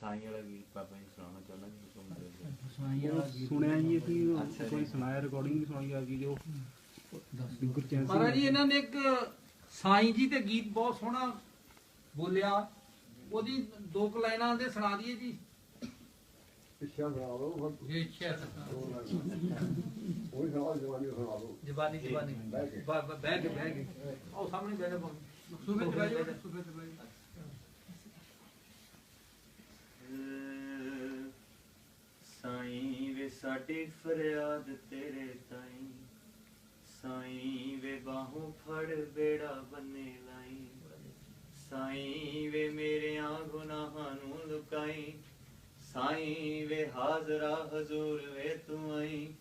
ਸਾਈਂ ਵਾਲਾ ਗੀਤ ਪਾਪਾ ਜੀ ਸੁਣਾਉਣਾ ਚਾਹੁੰਦਾ ਜੀ ਹੁਕਮ ਦੇ ਦਿਓ। ਗੀਤ ਸੁਣਿਆ ਜੀ ਅਸੀਂ ਕੋਈ। ਸੁਣਾਇਆ ਰਿਕਾਰਡਿੰਗ ਵੀ ਸੁਣਾਈ ਆ ਗਈ ਜੋ ਗੁਰਚੈਨ ਸਿੰਘ ਮਹਾਰਾਜ ਜੀ ਇਹਨਾਂ ਨੇ ਇੱਕ ਸਾਈਂ ਜੀ ਤੇ ਗੀਤ ਬਹੁਤ ਸੋਹਣਾ ਬੋਲਿਆ। ਉਹਦੀ ਦੋ ਕੁ ਲਾਈਨਾਂ ਦੇ ਸੁਣਾ ਦਈਏ ਜੀ। ਪਿੱਛਾ ਸੁਣਾ ਲਓ ਇਹ ਇੱਛਾ ਉਹ ਸੁਣਾ ਜਵਾਨੀ ਸੁਣਾ ਲਓ ਜ਼ਬਾਨੀ ਜ਼ਬਾਨੀ ਬਹਿ ਕੇ। ਬਹਿ ਕੇ ਆਓ ਸਾਹਮਣੇ ਜਾ ਸੁਬੇ ਤੇ ਜਾ। ਸੁਬੇ ਤੇ ਬਹਿ ਸਾਡੀ ਫਰਿਆਦ ਤੇਰੇ ਤਾਈ। ਸਾਈਂ ਵੇ ਬਾਹੋਂ ਫੜ ਬੇੜਾ ਬੰਨੇ ਲਾਈ। ਸਾਈਂ ਵੇ ਮੇਰਿਆਂ ਗੁਨਾਹਾਂ ਨੂੰ ਲੁਕਾਈ। ਸਾਈਂ ਵੇ ਹਾਜ਼ਰਾ ਹਜ਼ੂਰ ਵੇ ਤੂੰ ਆਈ।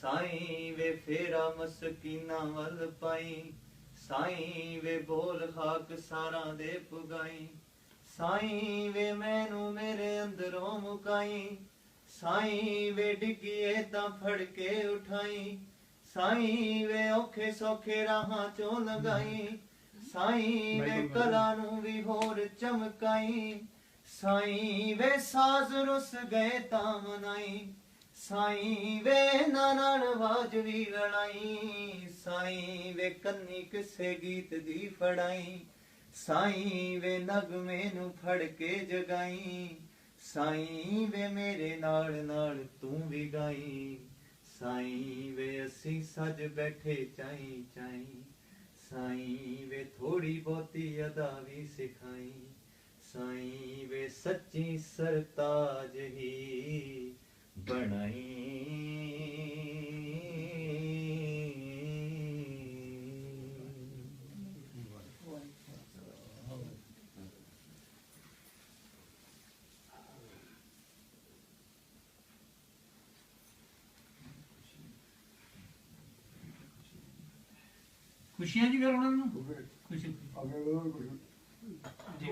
ਸਾਈਂ ਵੇ ਫੇਰਾ ਮਸਕੀਨਾ ਵੱਲ ਪਾਈ। ਸਾਈਂ ਵੇ ਬੋਲ ਖਾਕ ਸਾਰਾ ਦੇ ਪੁਗਾਈ। ਸਾਈਂ ਵੇ ਮੈਨੂੰ ਮੇਰੇ ਅੰਦਰੋਂ ਮੁਕਾਈ। ਸਾਈਂ ਵੇ ਡਿੱਗੀਏ ਤਾਂ ਫੜ ਕੇ ਉਠਾਈ। ਸਾਈਂ ਵੇ ਔਖੇ ਸੌਖੇ ਰਾਹਾਂ ਚੋਂ ਲਗਾਈ ਸਾਈਂ ਵੇ ਕਲਾ ਨੂੰ ਵੀ ਹੋਰ ਚਮਕਾਈ। ਸਾਈਂ ਵੇ ਸਾਜ਼ ਰੁੱਸ ਗਏ ਤਾਂ ਮਨਾਈ। ਸਾਈਂ ਵੇ ਨਾ ਨਾਲ ਆਵਾਜ਼ ਵੀ ਲੜਾਈ। ਸਾਈਂ ਵੇ ਕੰਨੀ ਕਿਸੇ ਗੀਤ ਦੀ ਫੜਾਈ। ਸਾਈਂ ਵੇ ਨਗਮੇ ਨੂੰ ਫੜ ਕੇ ਜਗਾਈ। ਸਾਈਂ ਵੇ ਮੇਰੇ ਨਾਲ ਨਾਲ ਤੂੰ ਵੀ ਗਾਈ। ਸਾਈਂ ਵੇ ਅਸੀਂ ਸੱਜ ਬੈਠੇ ਚਾਈ ਚਾਈ। ਸਾਈਂ ਵੇ ਥੋੜੀ ਬਹੁਤੀ ਅਦਾ ਵੀ ਸਿਖਾਈ। ਸਾਈਂ ਵੇ ਸੱਚੀ ਸਰਤਾਜ ਹੀ ਖੁਸ਼ੀਆਂ ਜੀ ਫਿਰ ਉਹਨਾਂ ਨੂੰ? ਖੁਸ਼ੀ ਜੀ